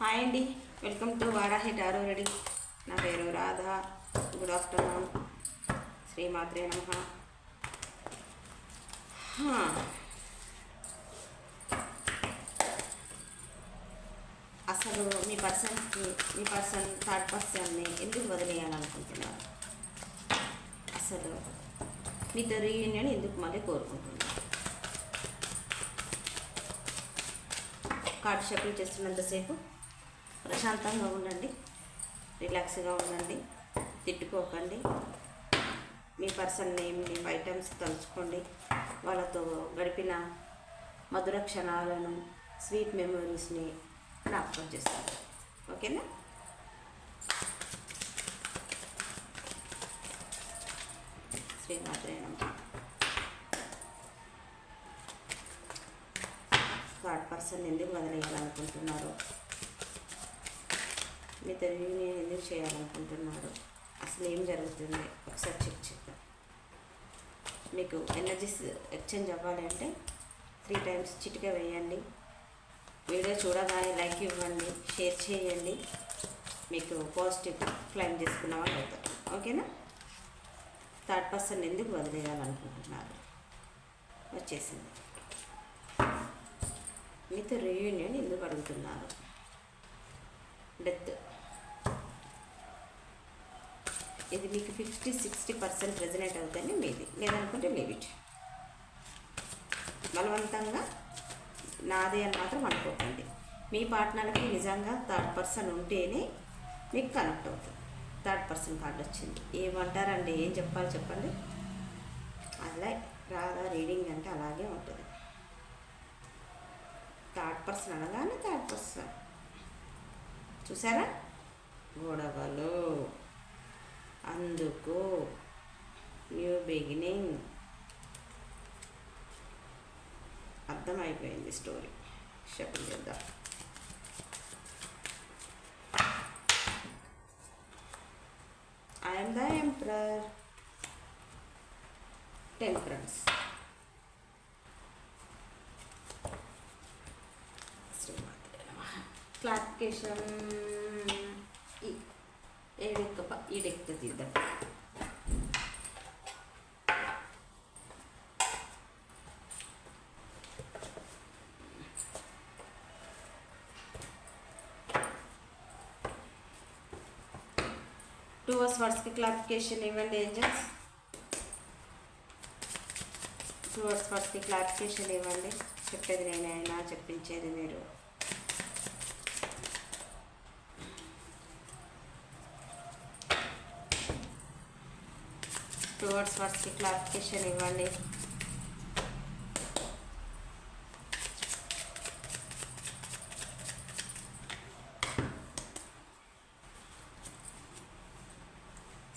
Hi అండి. Welcome to Varahi tarot ready. నా పేరు రాధా. Good afternoon. శ్రీమాత్రే నమ. అసలు మీ పర్సన్కి మీ పర్సన్ థర్డ్ పర్సన్ని ఎందుకు వదిలేయాలనుకుంటున్నారు? అసలు మీతో రీయూనియన్ ఎందుకు మళ్ళీ కోరుకుంటున్నారు? కార్డ్ షఫుల్ చేస్తున్నంతసేపు ప్రశాంతంగా ఉండండి. రిలాక్స్గా ఉండండి. తిట్టుకోకండి. మీ పర్సన్ మీ ఐటమ్స్ తలుచుకోండి. వాళ్ళతో గడిపిన మధుర క్షణాలను స్వీట్ మెమరీస్ని జ్ఞాపకం చేస్తారు. ఓకేనా? శ్రీమాత్రేణ థర్డ్ పర్సన్ ఎందుకు వదిలేయాలనుకుంటున్నారు మీతో నేను ఎందుకు చేయాలనుకుంటున్నారు? అసలు ఏం జరుగుతుంది? ఒకసారి చెక్ చేద్దాం. మీకు ఎనర్జీస్ ఎక్స్చేంజ్ అవ్వాలి అంటే త్రీ టైమ్స్ చిటిక వేయండి. వీడియో చూడగానే లైక్ ఇవ్వండి షేర్ చేయండి. మీకు పాజిటివ్ క్లైమ్ చేసుకున్న వాళ్ళు అవుతారు ఓకేనా థర్డ్ పర్సన్ ఎందుకు వదిలేయాలనుకుంటున్నారు? వచ్చేసింది. మీతో రీయూనియన్ ఎందుకు అడుగుతున్నారు? డెత్ ఇది మీకు ఫిఫ్టీ సిక్స్టీ పర్సెంట్ రెజనేట్ అవుతుంది మీది. లేదనుకుంటే లీవ్ ఇట్ బలవంతంగా నాదే అని మాత్రం అనుకోకండి. మీ పార్ట్నర్కి నిజంగా థర్డ్ పర్సన్ ఉంటేనే మీకు కనెక్ట్ అవుతుంది. థర్డ్ పర్సన్ కార్డు వచ్చింది. ఏమంటారండి? ఏం చెప్పాలి చెప్పండి? అలా రాదా రీడింగ్ అంటే అలాగే ఉంటుంది. థర్డ్ పర్సన్ అనగానే థర్డ్ పర్సన్ చూసారా? గొడవలు. అందుకు న్యూ బిగినింగ్. అర్థమైపోయింది స్టోరీ. షఫల్ చేద్దాం. I'm the emperor. Temperance clarification. ఏ డెక్క ఈ డెక్క తీద్దాం టూ అవర్స్ వర్డ్స్కి క్లారిఫికేషన్ ఇవ్వండి ఏంజల్స్ టూ అవర్స్ వర్డ్స్కి క్లారిఫికేషన్ ఇవ్వండి చెప్పేది నేనైనా చెప్పించేది మీరు టూ వర్డ్స్ వర్డ్స్కి క్లారిఫికేషన్ ఇవ్వండి.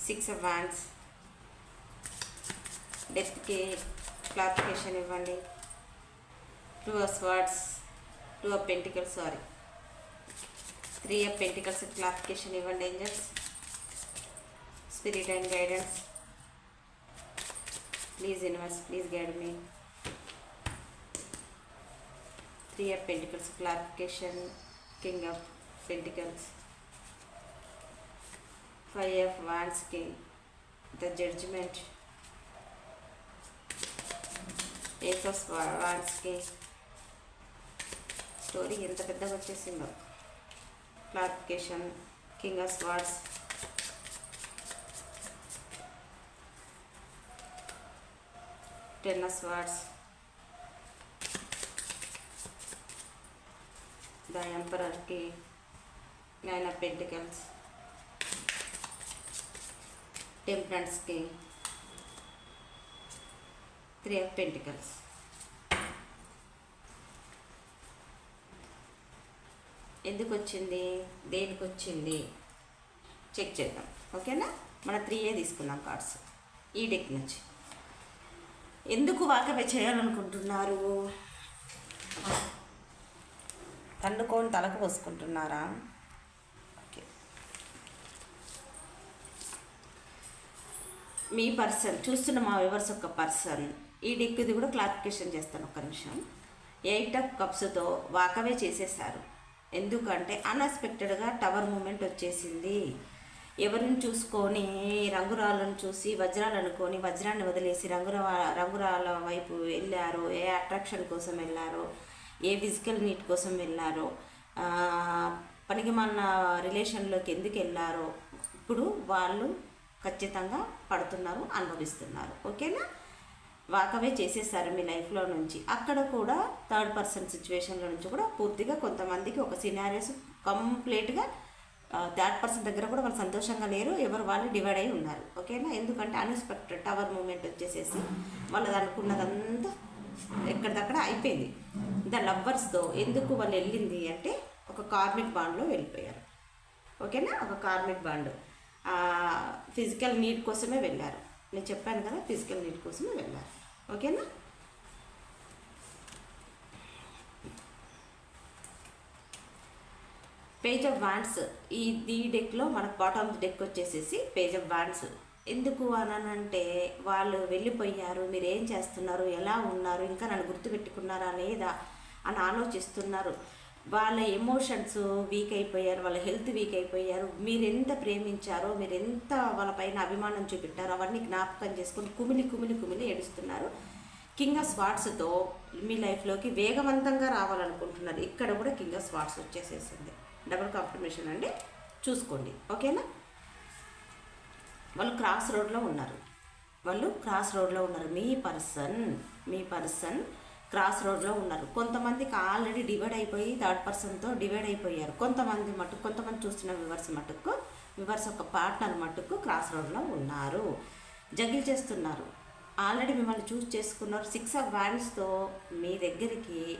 సిక్స్ ఆఫ్ వ్యాన్స్ డెత్కి క్లారిఫికేషన్ ఇవ్వండి. Two of words two of pentacles sorry three of pentacles clarification ఇవ్వండి angels spirit and guidance please universe please guide me three of pentacles clarification king of pentacles five of wands king the judgement ace of wands king story ఎంత పెద్దగా వచ్చేసిందో. Clarification king of swords ten of wards the ఎంపరర్కి nine of pentacles టెంపరెన్స్కి three of pentacles ఎందుకు వచ్చింది? దేనికి వచ్చింది? Check చేద్దాం. ఓకేనా మన త్రీయే తీసుకున్నాం తీసుకుందాం కార్డ్స్ ఈ డెక్ నుంచి. ఎందుకు వాకపే చేయాలనుకుంటున్నారు? తన్నుకొని తలకు పోసుకుంటున్నారా? ఓకే. మీ పర్సన్ చూస్తున్న మా వివర్స్ ఒక పర్సన్ ఈ డిక్కుది కూడా క్లారిఫికేషన్ చేస్తాను ఒక నిమిషం. ఎయిట్ ఆఫ్ కప్స్తో వాకవే చేసేసారు ఎందుకంటే అన్ఎక్స్పెక్టెడ్గా టవర్ మూమెంట్ వచ్చేసింది. ఎవరిని చూసుకొని రంగురాళ్ళను చూసి వజ్రాలు అనుకొని వజ్రాన్ని వదిలేసి రంగురా రంగురాల వైపు వెళ్ళారో ఏ అట్రాక్షన్ కోసం వెళ్ళారో ఏ ఫిజికల్ నీట్ కోసం వెళ్ళారో పనికి మన రిలేషన్లోకి ఎందుకు వెళ్ళారో ఇప్పుడు వాళ్ళు ఖచ్చితంగా పడుతున్నారు అనుభవిస్తున్నారు. ఓకేనా? వాకవే చేసేసారు మీ లైఫ్లో నుంచి. అక్కడ కూడా థర్డ్ పర్సన్ సిచ్యువేషన్లో నుంచి కూడా పూర్తిగా కొంతమందికి ఒక సినారియస్ కంప్లీట్గా థర్డ్ పర్సన్ దగ్గర కూడా వాళ్ళు సంతోషంగా లేరు ఎవరు వాళ్ళు డివైడ్ అయి ఉన్నారు. ఓకేనా ఎందుకంటే అన్ఎక్స్పెక్టెడ్ టవర్ మూమెంట్ వచ్చేసేసి వాళ్ళది అనుకున్నదంతా ఎక్కడిదక్కడ అయిపోయింది. ద లవ్వర్స్తో ఎందుకు వాళ్ళు వెళ్ళింది అంటే ఒక కార్మిక్ బాండ్లో వెళ్ళిపోయారు. ఓకేనా ఒక కార్మిక్ బాండ్ ఫిజికల్ నీడ్ కోసమే వెళ్ళారు. నేను చెప్పాను కదా ఫిజికల్ నీడ్ కోసమే వెళ్ళారు. ఓకేనా పేజ్ ఆఫ్ వాండ్స్ ఈ ది డెక్లో మనకు బాటమ్ డెక్ వచ్చేసేసి పేజ్ ఆఫ్ వాండ్స్ ఎందుకు అనంటే వాళ్ళు వెళ్ళిపోయారు మీరు ఏం చేస్తున్నారు ఎలా ఉన్నారు ఇంకా నన్ను గుర్తుపెట్టుకున్నారా లేదా అని ఆలోచిస్తున్నారు. వాళ్ళ ఎమోషన్స్ వీక్ అయిపోయారు వాళ్ళ హెల్త్ వీక్ అయిపోయారు. మీరు ఎంత ప్రేమించారో మీరు ఎంత వాళ్ళ పైన అభిమానం చూపెట్టారో అవన్నీ జ్ఞాపకం చేసుకుని కుమిలి కుమిలి కుమిలి ఏడుస్తున్నారు. కింగ్ ఆఫ్ స్వాట్స్తో మీ లైఫ్లోకి వేగవంతంగా రావాలనుకుంటున్నారు. ఇక్కడ కూడా కింగ్ ఆఫ్ స్వాట్స్ వచ్చేసేసింది. డబుల్ కాంఫర్మేషన్ అండి. చూసుకోండి. ఓకేనా? వాళ్ళు క్రాస్ రోడ్లో ఉన్నారు. వాళ్ళు క్రాస్ రోడ్లో ఉన్నారు. మీ పర్సన్ మీ పర్సన్ క్రాస్ రోడ్లో ఉన్నారు. కొంతమందికి ఆల్రెడీ డివైడ్ అయిపోయి థర్డ్ పర్సన్తో డివైడ్ అయిపోయారు. కొంతమంది మటుకు కొంతమంది చూస్తున్న వివర్స్ మటుకు వివర్స్ ఒక పార్ట్నర్ మటుకు క్రాస్ రోడ్లో ఉన్నారు. జగిల్ చేస్తున్నారు. ఆల్రెడీ మిమ్మల్ని చూస్ చేసుకున్నారు. సిక్స్ ఆఫ్ వ్యాన్స్తో మీ దగ్గరికి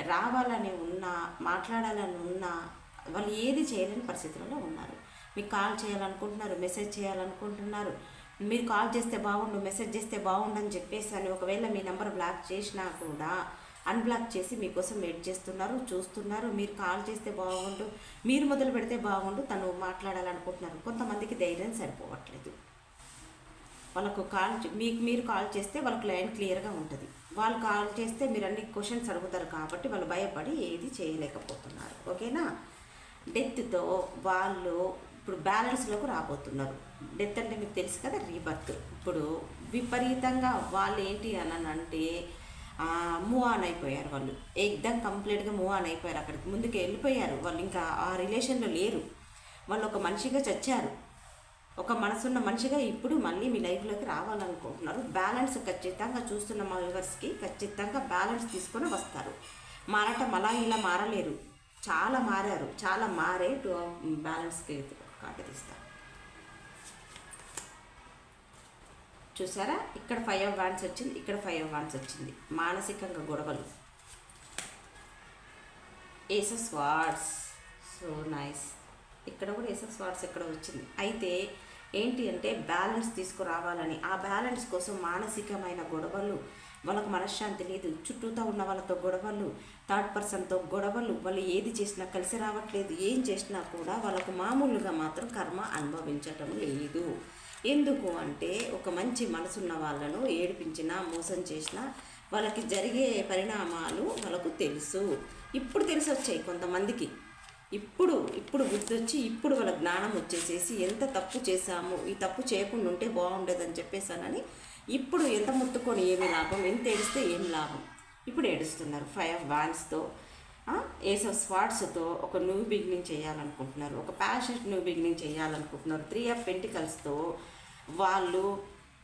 రావాలని ఉన్నా మాట్లాడాలని ఉన్నా వాళ్ళు ఏది చేయలేని పరిస్థితుల్లో ఉన్నారు. మీకు కాల్ చేయాలనుకుంటున్నారు మెసేజ్ చేయాలనుకుంటున్నారు మీరు కాల్ చేస్తే బాగుండు మెసేజ్ చేస్తే బాగుండు అని చెప్పేసి అని ఒకవేళ మీ నెంబర్ బ్లాక్ చేసినా కూడా అన్బ్లాక్ చేసి మీకోసం వెయిట్ చేస్తున్నారు చూస్తున్నారు మీరు కాల్ చేస్తే బాగుండు మీరు మొదలు పెడితే బాగుండు తను మాట్లాడాలనుకుంటున్నారు. కొంతమందికి ధైర్యం సరిపోవట్లేదు. వాళ్ళకు కాల్ మీకు మీరు కాల్ చేస్తే వాళ్ళకి లైన్ క్లియర్గా ఉంటుంది. వాళ్ళు కాల్ చేస్తే మీరు అన్ని క్వశ్చన్స్ అడుగుతారు కాబట్టి వాళ్ళు భయపడి ఏది చేయలేకపోతున్నారు. ఓకేనా? డెత్తో వాళ్ళు ఇప్పుడు బ్యాలెన్స్లోకి రాబోతున్నారు. డెత్ అంటే మీకు తెలుసు కదా రీబర్త్. ఇప్పుడు విపరీతంగా వాళ్ళు ఏంటి అని అంటే మూవ్ ఆన్ అయిపోయారు వాళ్ళు. ఎగ్దం కంప్లీట్గా మూవ్ ఆన్ అయిపోయారు అక్కడికి. ముందుకు వెళ్ళిపోయారు. వాళ్ళు ఇంకా ఆ రిలేషన్లో లేరు. వాళ్ళు ఒక మనిషిగా చచ్చారు. ఒక మనసున్న మనిషిగా ఇప్పుడు మళ్ళీ మీ లైఫ్లోకి రావాలనుకుంటున్నారు. బ్యాలెన్స్ ఖచ్చితంగా చూస్తున్న మా వ్యూవర్స్కి ఖచ్చితంగా బ్యాలెన్స్ తీసుకొని వస్తారు. మారటం అలా ఇలా మారలేరు. చాలా మారారు. చాలా మారే టూ బ్యాలెన్స్కి కార్డు తీస్తారు చూసారా? ఇక్కడ ఫైవ్ ఆఫ్ వాన్స్ వచ్చింది ఇక్కడ ఫైవ్ ఆఫ్ వాన్స్ వచ్చింది. మానసికంగా గొడవలు. ఏసస్ వార్డ్స్ సో నైస్ ఇక్కడ కూడా ఏసస్ వార్డ్స్ ఇక్కడ వచ్చింది. అయితే ఏంటి అంటే బ్యాలెన్స్ తీసుకురావాలని ఆ బ్యాలెన్స్ కోసం మానసికమైన గొడవలు వాళ్ళకు మనశ్శాంతి లేదు చుట్టూతో ఉన్న వాళ్ళతో గొడవలు థర్డ్ పర్సన్తో గొడవలు వాళ్ళు ఏది చేసినా కలిసి రావట్లేదు ఏం చేసినా కూడా వాళ్ళకు మామూలుగా మాత్రం కర్మ అనుభవించటం లేదు. ఎందుకు అంటే ఒక మంచి మనసున్న వాళ్ళను ఏడిపించినా మోసం చేసినా వాళ్ళకి జరిగే పరిణామాలు వాళ్ళకు తెలుసు. ఇప్పుడు తెలిసి వచ్చాయి కొంతమందికి. ఇప్పుడు ఇప్పుడు గుర్తొచ్చి ఇప్పుడు వాళ్ళ జ్ఞానం వచ్చేసేసి ఎంత తప్పు చేశాము ఈ తప్పు చేయకుండా ఉంటే బాగుండేదని చెప్పేసానని ఇప్పుడు ఎంత ముట్టుకొని ఏమి లాభం ఎంత ఏడిస్తే ఏం లాభం? ఇప్పుడు ఏడుస్తున్నారు. ఫైవ్ ఆఫ్ వాన్స్తో ఏస్ ఆఫ్ స్వాట్స్తో ఒక న్యూ బిగినింగ్ చేయాలనుకుంటున్నారు. ఒక ప్యాషనెట్ న్యూ బిగినింగ్ చేయాలనుకుంటున్నారు. త్రీ ఆఫ్ పెంటికల్స్తో వాళ్ళు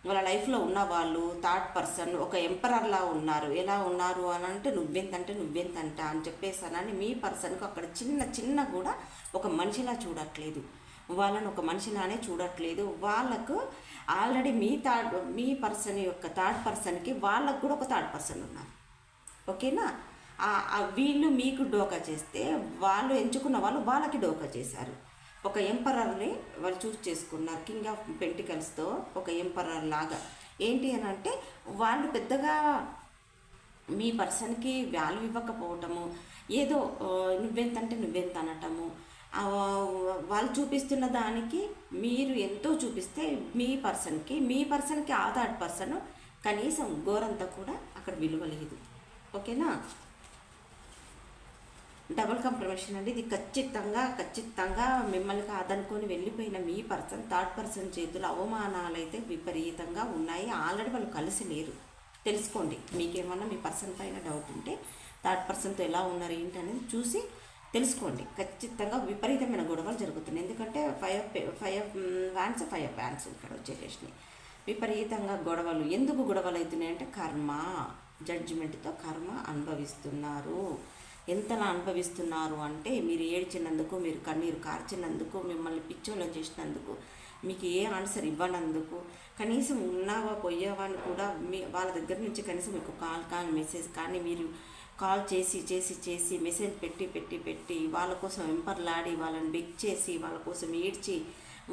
వాళ్ళ లైఫ్లో ఉన్న వాళ్ళు థర్డ్ పర్సన్ ఒక ఎంపరర్లా ఉన్నారు. ఎలా ఉన్నారు అని అంటే నువ్వెంతంటే నువ్వెంతంట అని చెప్పేసానని మీ పర్సన్కి అక్కడ చిన్న చిన్న కూడా ఒక మనిషిలా చూడట్లేదు. వాళ్ళని ఒక మనిషిలానే చూడట్లేదు. వాళ్ళకు ఆల్రెడీ మీ థర్డ్ మీ పర్సన్ యొక్క థర్డ్ పర్సన్కి వాళ్ళకు కూడా ఒక థర్డ్ పర్సన్ ఉన్నారు. ఓకేనా? వీళ్ళు మీకు డోకా చేస్తే వాళ్ళు ఎంచుకున్న వాళ్ళు వాళ్ళకి డోకా చేశారు. ఒక ఎంపరర్ని వాళ్ళు చూస్ చేసుకున్నారు కింగ్ ఆఫ్ పెంటికల్స్తో ఒక ఎంపరర్ లాగా. ఏంటి అని అంటే వాళ్ళు పెద్దగా మీ పర్సన్కి వాల్యూ ఇవ్వకపోవటము ఏదో నువ్వెంత నువ్వెంతంటే నువ్వెంత అనటము వాళ్ళు చూపిస్తున్న దానికి మీరు ఎంతో చూపిస్తే మీ పర్సన్కి మీ పర్సన్కి ఆ థర్డ్ పర్సన్ కనీసం గోరంతా కూడా అక్కడ విలువ లేదు. ఓకేనా? డబుల్ కంప్రమేషన్ అండి. ఇది ఖచ్చితంగా ఖచ్చితంగా మిమ్మల్ని కాదనుకొని వెళ్ళిపోయిన మీ పర్సన్ థర్డ్ పర్సన్ చేతులు అవమానాలు అయితే విపరీతంగా ఉన్నాయి. ఆల్రెడీ వాళ్ళు కలిసి లేరు. తెలుసుకోండి. మీకేమన్నా మీ పర్సన్ పైన డౌట్ ఉంటే థర్డ్ పర్సన్తో ఎలా ఉన్నారు ఏంటి అనేది చూసి తెలుసుకోండి. ఖచ్చితంగా విపరీతమైన గొడవలు జరుగుతున్నాయి. ఎందుకంటే five five wands five wands ఇక్కడ వచ్చేసేసినాయి విపరీతంగా గొడవలు. ఎందుకు గొడవలు అవుతున్నాయి అంటే కర్మ. జడ్జిమెంట్తో కర్మ అనుభవిస్తున్నారు. ఎంతలా అనుభవిస్తున్నారు అంటే మీరు ఏడ్చినందుకు మీరు కన్నీరు కార్చినందుకు మిమ్మల్ని పిచ్చోళ్ళని చేసినందుకు మీకు ఏ ఆన్సర్ ఇవ్వనందుకు కనీసం ఉన్నావా పోయావా అని కూడా మీ వాళ్ళ దగ్గర నుంచి కనీసం మీకు కాల్ కానీ మెసేజ్ కానీ మీరు కాల్ చేసి చేసి చేసి మెసేజ్ పెట్టి పెట్టి పెట్టి వాళ్ళ కోసం వెంపర్లాడి వాళ్ళని బెక్ చేసి వాళ్ళ కోసం ఏడ్చి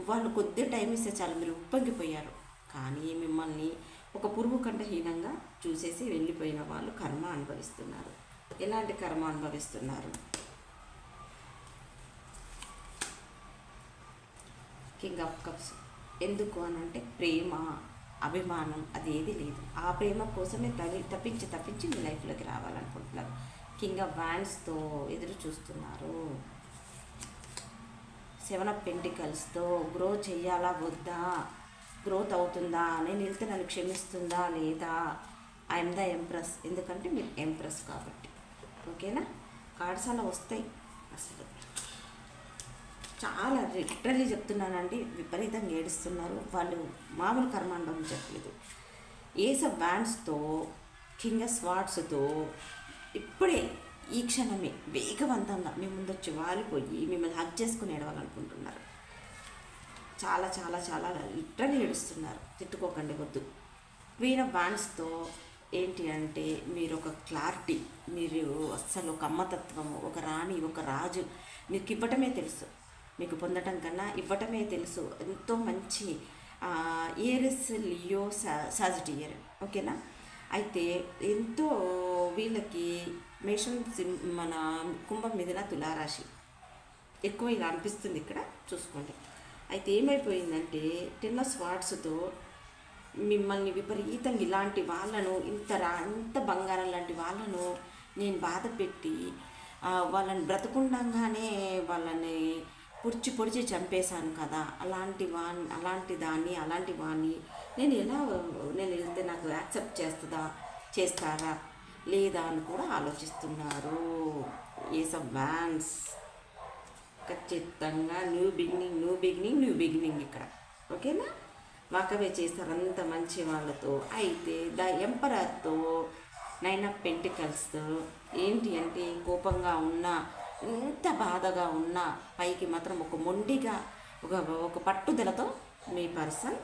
వాళ్ళు కొద్ది టైం ఇస్తే చాలా మీరు ఉప్పొంగిపోయారు. కానీ మిమ్మల్ని ఒక పురుగు కంట హీనంగా చూసేసి వెళ్ళిపోయిన వాళ్ళు కర్మ అనుభవిస్తున్నారు. ఎలాంటి కర్మ అనుభవిస్తున్నారు? కింగ్ ఆఫ్ కప్స్ ఎందుకు అని అంటే ప్రేమ అభిమానం అది ఏది లేదు. ఆ ప్రేమ కోసమే తగి తప్పించి తప్పించి మీ లైఫ్లోకి రావాలనుకుంటున్నారు. కింగ్ ఆఫ్ వ్యాన్స్తో ఎదురు చూస్తున్నారు. సెవెన్ ఆఫ్ పెంటికల్స్తో గ్రో చేయాలా వద్దా? గ్రోత్ అవుతుందా నేను వెళ్తే నన్ను క్షమిస్తుందా లేదా? ఐఎమ్ ద ఎంప్రెస్ ఎందుకంటే మీరు ఎంప్రెస్ కాబట్టి. ఓకేనా? కార్డ్స్ అలా వస్తాయి. అసలు చాలా లిటరలీ చెప్తున్నానండి. విపరీతంగా ఏడుస్తున్నారు. వాళ్ళు మామూలు కర్మాండం చెప్పలేదు. ఏస బ్యాండ్స్తో కింగ్ స్వాట్స్తో ఇప్పుడే ఈ క్షణమే వేగవంతంగా మీ ముందొచ్చి వాలిపోయి మిమ్మల్ని హక్ చేసుకుని ఏడవాలనుకుంటున్నారు. చాలా చాలా చాలా లిటరలీ ఏడుస్తున్నారు. తిట్టుకోకండి వద్దు. క్వీన్ ఆఫ్ వాన్స్తో ఏంటి అంటే మీరు ఒక క్లారిటీ మీరు అస్సలు ఒక అమ్మతత్వము ఒక రాణి ఒక రాజు మీకు ఇవ్వటమే తెలుసు. మీకు పొందటం కన్నా ఇవ్వటమే తెలుసు. ఎంతో మంచి ఏరిస్ లియో సాజిటియర్ ఓకేనా? అయితే ఎంతో వీళ్ళకి మేషం మన కుంభం మీదన తులారాశి. ఎక్కువ ఇలా అనిపిస్తుంది ఇక్కడ చూసుకోండి. అయితే ఏమైపోయిందంటే టెన్నస్ వాట్స్తో మిమ్మల్ని విపరీతంగా ఇలాంటి వాళ్ళను ఇంత రా ఇంత బంగారం లాంటి వాళ్ళను నేను బాధ పెట్టి వాళ్ళని బ్రతకుండంగానే వాళ్ళని పొడిచి పొడిచి చంపేశాను కదా. అలాంటి వా అలాంటి దాన్ని అలాంటి వాణ్ణి నేను ఎలా నేను వెళ్తే నాకు యాక్సెప్ట్ చేస్తుందా చేస్తారా లేదా అని కూడా ఆలోచిస్తున్నారు. ఏస్ ఆఫ్ వ్యాన్స్ ఖచ్చితంగా new beginning new beginning new beginning ఇక్కడ. ఓకేనా? వాకవే చేస్తారు అంత మంచి వాళ్ళతో. అయితే ద ఎంపరర్తో నైన్ ఆఫ్ పెంటికల్స్తో ఏంటి అంటే కోపంగా ఉన్న ఎంత బాధగా ఉన్నా పైకి మాత్రం ఒక మొండిగా ఒక ఒక పట్టుదలతో మీ పర్సన్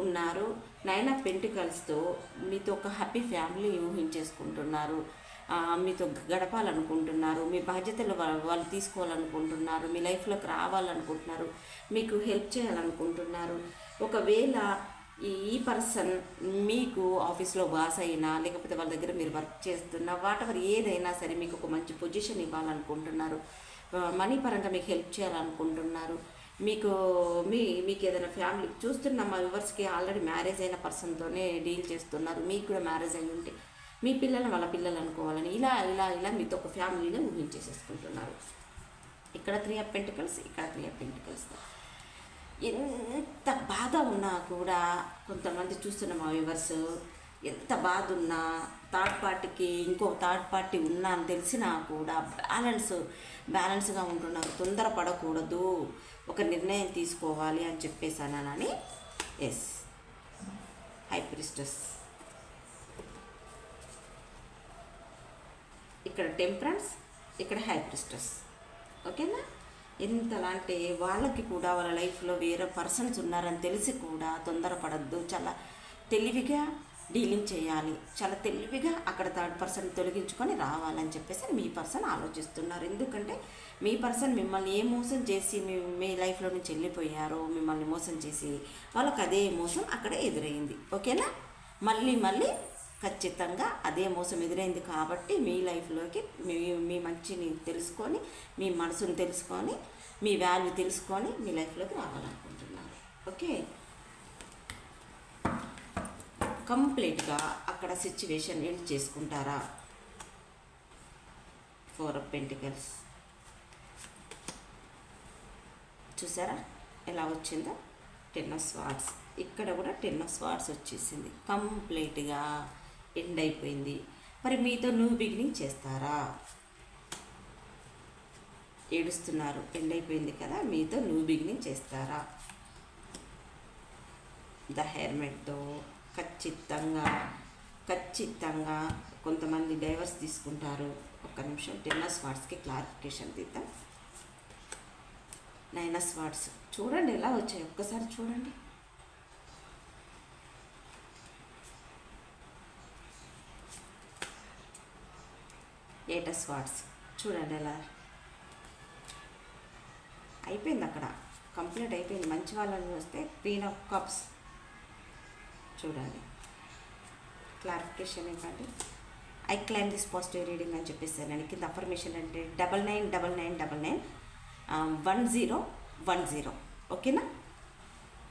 ఉన్నారు. నైన్ ఆఫ్ పెంటికల్స్తో మీతో ఒక హ్యాపీ ఫ్యామిలీ ఊహించేసుకుంటున్నారు. మీతో గడపాలనుకుంటున్నారు మీ బాధ్యతలు వాళ్ళు తీసుకోవాలనుకుంటున్నారు మీ లైఫ్లోకి రావాలనుకుంటున్నారు మీకు హెల్ప్ చేయాలనుకుంటున్నారు. ఒకవేళ ఈ పర్సన్ మీకు ఆఫీస్లో బాస్ అయినా లేకపోతే వాళ్ళ దగ్గర మీరు వర్క్ చేస్తున్నా వాటెవర్ ఏదైనా సరే మీకు ఒక మంచి పొజిషన్ ఇవ్వాలనుకుంటున్నారు. మనీ పరంగా మీకు హెల్ప్ చేయాలనుకుంటున్నారు. మీకు మీ మీకు ఏదైనా ఫ్యామిలీ చూస్తున్న మా వివర్స్కి ఆల్రెడీ మ్యారేజ్ అయిన పర్సన్తోనే డీల్ చేస్తున్నారు మీకు కూడా మ్యారేజ్ అయి ఉంటే మీ పిల్లలు వాళ్ళ పిల్లలు అనుకోవాలని ఇలా ఇలా ఇలా మీతో ఒక ఫ్యామిలీని ఊహించేసేసుకుంటున్నారు. ఇక్కడ త్రీ ఆఫ్ పెంటికల్స్ ఇక్కడ త్రీ ఆఫ్ పెంటికల్స్ ఎంత బాధ ఉన్నా కూడా కొంతమంది చూస్తున్న మా వ్యూవర్స్ ఎంత బాధ ఉన్నా థర్డ్ పార్టీకి ఇంకో థర్డ్ పార్టీ ఉన్నా అని తెలిసినా కూడా బ్యాలెన్స్ బ్యాలెన్స్గా ఉంటున్నారు. తొందరపడకూడదు. ఒక నిర్ణయం తీసుకోవాలి అని చెప్పేసానని ఎస్ హైప్రిస్టస్ ఇక్కడ టెంపరెన్స్ ఇక్కడ హైప్రిస్టస్. ఓకేనా? ఎంతలా అంటే వాళ్ళకి కూడా వాళ్ళ లైఫ్లో వేరే పర్సన్స్ ఉన్నారని తెలిసి కూడా తొందరపడద్దు. చాలా తెలివిగా డీలింగ్ చేయాలి. చాలా తెలివిగా అక్కడ థర్డ్ పర్సన్ తొలగించుకొని రావాలని చెప్పేసి మీ పర్సన్ ఆలోచిస్తున్నారు. ఎందుకంటే మీ పర్సన్ మిమ్మల్ని ఏ మోసం చేసి మీ మీ లైఫ్లో నుంచి వెళ్ళిపోయారో మిమ్మల్ని మోసం చేసి వాళ్ళకి అదే మోసం అక్కడ ఎదురైంది. ఓకేనా? మళ్ళీ మళ్ళీ ఖచ్చితంగా అదే మోసం ఎదురైంది కాబట్టి మీ లైఫ్లోకి మీ మీ మంచిని తెలుసుకొని మీ మనసుని తెలుసుకొని మీ వాల్యూ తెలుసుకొని మీ లైఫ్లోకి రావాలనుకుంటున్నారు ఓకే? కంప్లీట్గా అక్కడ సిచ్యువేషన్ ఎండ్ చేసుకుంటారా? ఫోర్ ఆఫ్ పెంటికల్స్ చూసారా? ఎలా వచ్చిందో? టెన్ ఆఫ్ స్వార్ట్స్ ఇక్కడ కూడా టెన్ ఆఫ్ స్వార్ట్స్ వచ్చేసింది. కంప్లీట్గా. ఎండ్ అయిపోయింది మరి మీతో న్యూ బిగినింగ్ చేస్తారా? ఏడుస్తున్నారు. ఎండ్ అయిపోయింది కదా మీతో న్యూ బిగినింగ్ చేస్తారా? ద హెర్మెట్తో ఖచ్చితంగా ఖచ్చితంగా కొంతమంది డైవర్స్ తీసుకుంటారు. ఒక్క నిమిషం టెన్నస్ వార్డ్స్కి క్లారిఫికేషన్ తీద్దాం. నైనస్ వార్డ్స్ చూడండి ఎలా వచ్చాయి. ఒక్కసారి చూడండి. లేటెస్ట్ స్వాట్స్ చూడండి ఎలా అయిపోయింది అక్కడ. కంప్లీట్ అయిపోయింది. మంచి వాళ్ళని వస్తే క్వీన్ ఆఫ్ కప్స్ చూడండి. క్లారిఫికేషన్ ఏంటంటే I claim this positive reading అని చెప్పేసాను కింద అఫర్మేషన్ అంటే double nine double nine double nine one zero one zero ఓకేనా?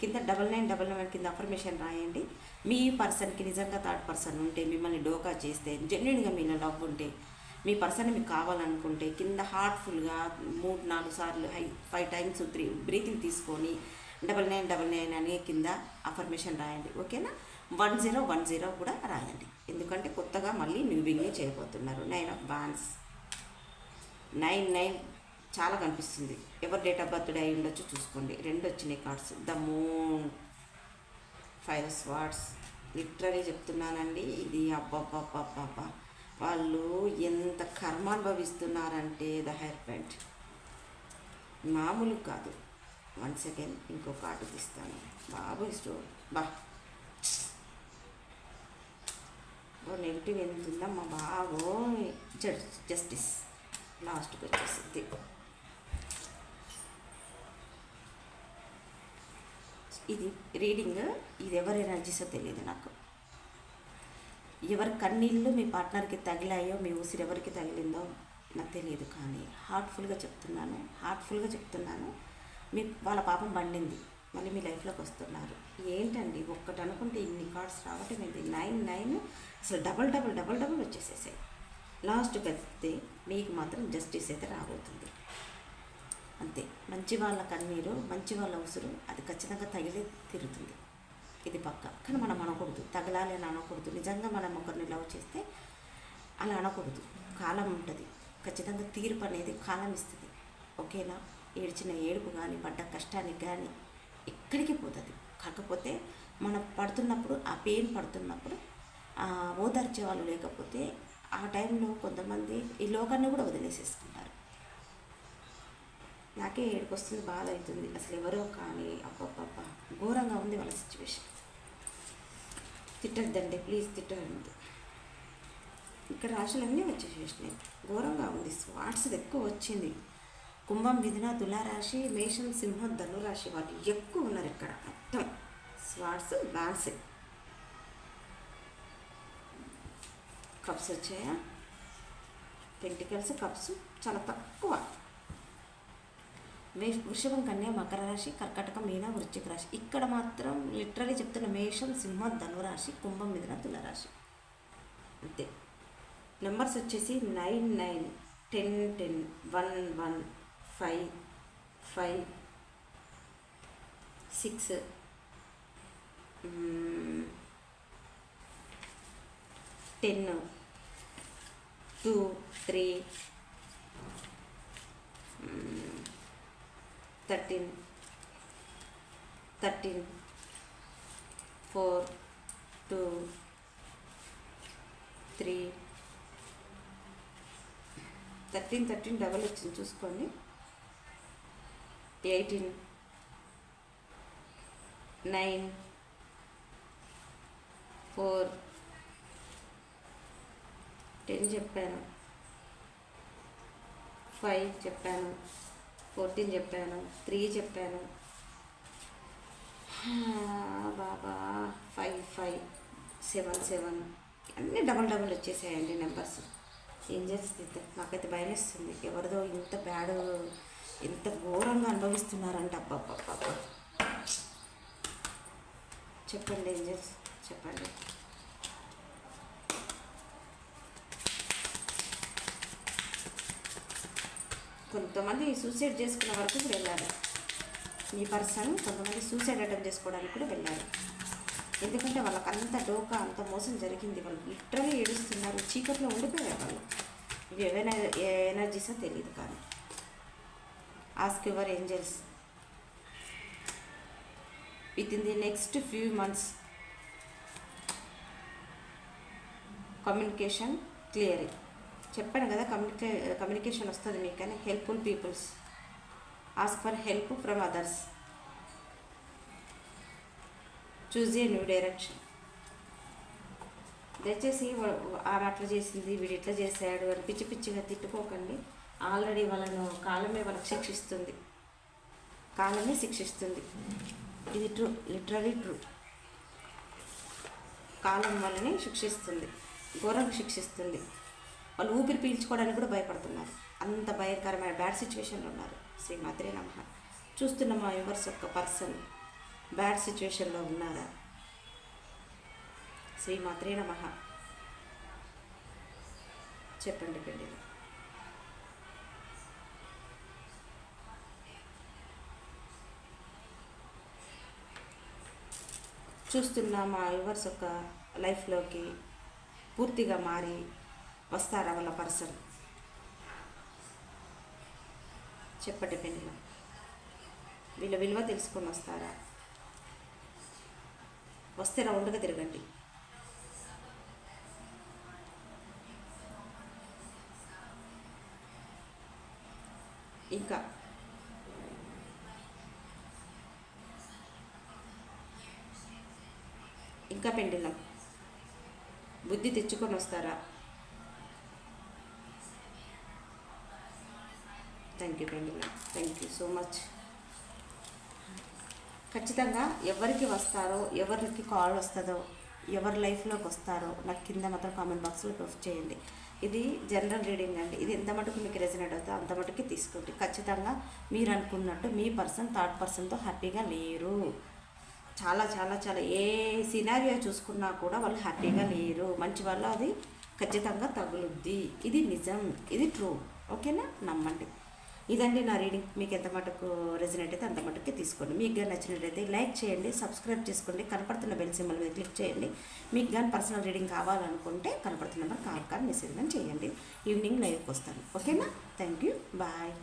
కింద డబల్ నైన్ డబల్ నైన్ కింద అఫర్మేషన్ రాయండి. మీ పర్సన్కి నిజంగా థర్డ్ పర్సన్ ఉంటే మిమ్మల్ని డోకా చేస్తే జెన్యున్గా మీలో లవ్ ఉంటే మీ పర్సన్ మీకు కావాలనుకుంటే కింద హార్ట్ఫుల్గా మూడు నాలుగు సార్లు high five times three breathing తీసుకొని డబల్ నైన్ డబల్ నైన్ అని కింద అఫర్మేషన్ రాయండి. ఓకేనా వన్ జీరో వన్ జీరో కూడా రాయండి. ఎందుకంటే కొత్తగా మళ్ళీ న్యూ బిగినింగ్ చేయబోతున్నారు. నైన్ ఆఫ్ బాన్స్ నైన్ నైన్ చాలా కనిపిస్తుంది. ఎవరు డేట్ ఆఫ్ బర్త్డే అయి ఉండొచ్చు చూసుకోండి. రెండు వచ్చినాయి cards the moon five swords literally చెప్తున్నానండి. ఇది అబ్బబ్బబ్బబ్బబ్బా. వాళ్ళు ఎంత కర్మ అనుభవిస్తున్నారంటే ద హెయిర్ పెయింట్ మామూలు కాదు. వన్ సెకండ్ ఇంకో కార్డు తీస్తాను. బాబు స్టోర్. బా. నెగిటివ్ ఎంత ఉందమ్మా బాబో జస్టిస్. లాస్ట్కి వచ్చేసింది. ఇది రీడింగ్ ఇది ఎవరి ఎనర్జీసో తెలియదు నాకు. ఎవరి కన్నీళ్ళు మీ పార్ట్నర్కి తగిలాయో మీ ఊసిరి ఎవరికి తగిలిందో నాకు తెలియదు కానీ హార్ట్ఫుల్గా చెప్తున్నాను హార్ట్ఫుల్గా చెప్తున్నాను. మీ వాళ్ళ పాపం పండింది. మళ్ళీ మీ లైఫ్లోకి వస్తున్నారు. ఏంటండి? ఒక్కటి అనుకుంటే ఇన్ని కార్డ్స్ రావటం ఏంటి? నైన్ నైన్ అసలు డబల్ డబల్ డబల్ డబల్ వచ్చేసేసాయి. లాస్ట్ వస్తే మీకు మాత్రం జస్టిస్ అయితే రాబోతుంది. అంతే. మంచి వాళ్ళ కన్నీరు మంచి వాళ్ళ ఉసురు అది ఖచ్చితంగా తగిలి తిరుగుతుంది ఇది పక్క. కానీ మనం అనకూడదు. తగలాలి అని అనకూడదు. నిజంగా మనం ఒకరిని లవ్ చేస్తే అలా అనకూడదు. కాలం ఉంటుంది. ఖచ్చితంగా తీర్పు అనేది కాలం ఇస్తుంది. ఓకేనా ఏడ్చిన ఏడుపు కానీ పడ్డ కష్టానికి కానీ ఎక్కడికి పోతుంది. కాకపోతే మనం పడుతున్నప్పుడు ఆ పెయిన్ పడుతున్నప్పుడు ఓదార్చే వాళ్ళు లేకపోతే ఆ టైంలో కొంతమంది ఈ లోకాన్ని కూడా వదిలేసేసుకుంటారు. నాకే ఏడుకొస్తుంది బాధ అవుతుంది. అసలు ఎవరో కానీ అప్పప్ప ఘోరంగా ఉంది వాళ్ళ సిచ్యువేషన్ తిట్టద్దండి ప్లీజ్ తిట్టండి ఇక్కడ రాశులన్నీ వచ్చేసేసినాయి ఘోరంగా ఉంది. స్వాట్స్ ఎక్కువ వచ్చింది. కుంభం మిథున తులారాశి మేషం సింహం ధనురాశి వాళ్ళు ఎక్కువ ఉన్నారు ఇక్కడ. మొత్తం స్వాట్స్ బ్యాన్స్. కప్స్ వచ్చాయా? పెంటికల్స్ కప్స్ చాలా తక్కువ. వృషభం కన్యా మకర రాశి కర్కటక మీన వృశ్చిక రాశి. ఇక్కడ మాత్రం లిటరలీ చెప్తున్న మేషం సింహ ధనురాశి కుంభం మిథున తులరాశి. అంతే. నెంబర్స్ వచ్చేసి nine nine ten ten one one five five six ten two three thirteen. Thirteen. Four. Two. Three. Thirteen thirteen double వచ్చింది చూసుకోండి. ఎయిటీన్. నైన్. ఫోర్. టెన్ చెప్పాను. ఫైవ్ చెప్పాను. ఫోర్టీన్ చెప్పాను త్రీ చెప్పాను. బాబా ఫైవ్ ఫైవ్ సెవెన్ సెవెన్. అన్నీ double double వచ్చేసాయండి numbers. ఏం చేస్తుంది? నాకైతే భయం వేస్తుంది. ఎవరిదో ఇంత బ్యాడ్ ఇంత ఘోరంగా అనుభవిస్తున్నారంట. అబ్బా చెప్పండి ఏంజల్స్ చెప్పండి. కొంతమంది సూసైడ్ చేసుకున్న వరకు కూడా వెళ్ళారు మీ పర్సన్ కొంతమంది సూసైడ్ అటెంప్ట్ చేసుకోవడానికి కూడా వెళ్ళారు ఎందుకంటే వాళ్ళకి అంత డోకా అంత మోసం జరిగింది. వాళ్ళు లిటరలీ ఏడుస్తున్నారు. చీకట్లో ఉండిపోయారు వాళ్ళు. ఇవి ఏవైనా ఏ ఎనర్జీసో తెలియదు కానీ. Ask your angels with in the next few months communication clearing చెప్పాను కదా కమ్యూనికే కమ్యూనికేషన్ వస్తుంది మీకు కానీ helpful peoples. Ask for help from others choose a new direction దయచేసి వా- ఆమె అట్లా చేసింది వీడు ఇట్లా చేశాడు అని పిచ్చి పిచ్చిగా తిట్టుకోకండి. ఆల్రెడీ వాళ్ళను కాలమే వాళ్ళకి శిక్షిస్తుంది. కాలమే శిక్షిస్తుంది. ఇది ట్రూ లిటరలీ ట్రూ. కాలం వాళ్ళని శిక్షిస్తుంది. ఘోరంగా శిక్షిస్తుంది. వాళ్ళు ఊపిరి పీల్చుకోవడానికి కూడా భయపడుతున్నారు. అంత భయంకరమైన బ్యాడ్ సిచ్యువేషన్లో ఉన్నారు. శ్రీ మాత్రే నమ. చూస్తున్న మా యువర్స్ యొక్క పర్సన్ బ్యాడ్ సిచ్యువేషన్లో ఉన్నారా? శ్రీ మాత్రే నమ. చెప్పండి పెళ్ళి చూస్తున్న మా యువర్స్ యొక్క లైఫ్లోకి పూర్తిగా మారి వస్తారా వాళ్ళ పర్సన్? చెప్పండి పెళ్ళిలో వీళ్ళ విలువ తెలుసుకొని వస్తారా? వస్తే రౌండ్గా తిరగండి. ఇంకా? ఇంకా పెండిలం బుద్ధి తెచ్చుకొని వస్తారా? Thank you pendulum thank you so much ఖచ్చితంగా ఎవరికి వస్తారో ఎవరికి కాల్ వస్తుందో ఎవరి లైఫ్లోకి వస్తారో నాకు కింద మాత్రం కామెంట్ బాక్స్లో పోస్ట్ చేయండి. ఇది జనరల్ రీడింగ్ అండి. ఇది ఎంత మటుకు మీకు రెసినేట్ అవుతుందో అంత మటుకు తీసుకోండి. ఖచ్చితంగా మీరు అనుకున్నట్టు మీ పర్సన్ థర్డ్ పర్సన్తో హ్యాపీగా లేరు. చాలా చాలా చాలా. ఏ సినారియో చూసుకున్నా కూడా వాళ్ళు హ్యాపీగా లేరు. మంచి వల్ల అది ఖచ్చితంగా తగులుద్ది. ఇది నిజం. ఇది ట్రూ ఓకేనా నమ్మండి. ఇదండి నా రీడింగ్. మీకు ఎంత మటుకు రెజినేట్ అయితే అంత మటుకు తీసుకోండి. మీకు కానీ నచ్చినట్లయితే లైక్ చేయండి సబ్స్క్రైబ్ చేసుకోండి కనపడుతున్న బెల్ సింబల్ మీద క్లిక్ చేయండి. మీకు కానీ పర్సనల్ రీడింగ్ కావాలనుకుంటే కనపడుతున్న నెంబర్ కాల్ కానీ మెసేజ్ కానీ చేయండి. ఈవినింగ్ లైవ్కి వస్తాను. ఓకేనా థ్యాంక్ యూ బాయ్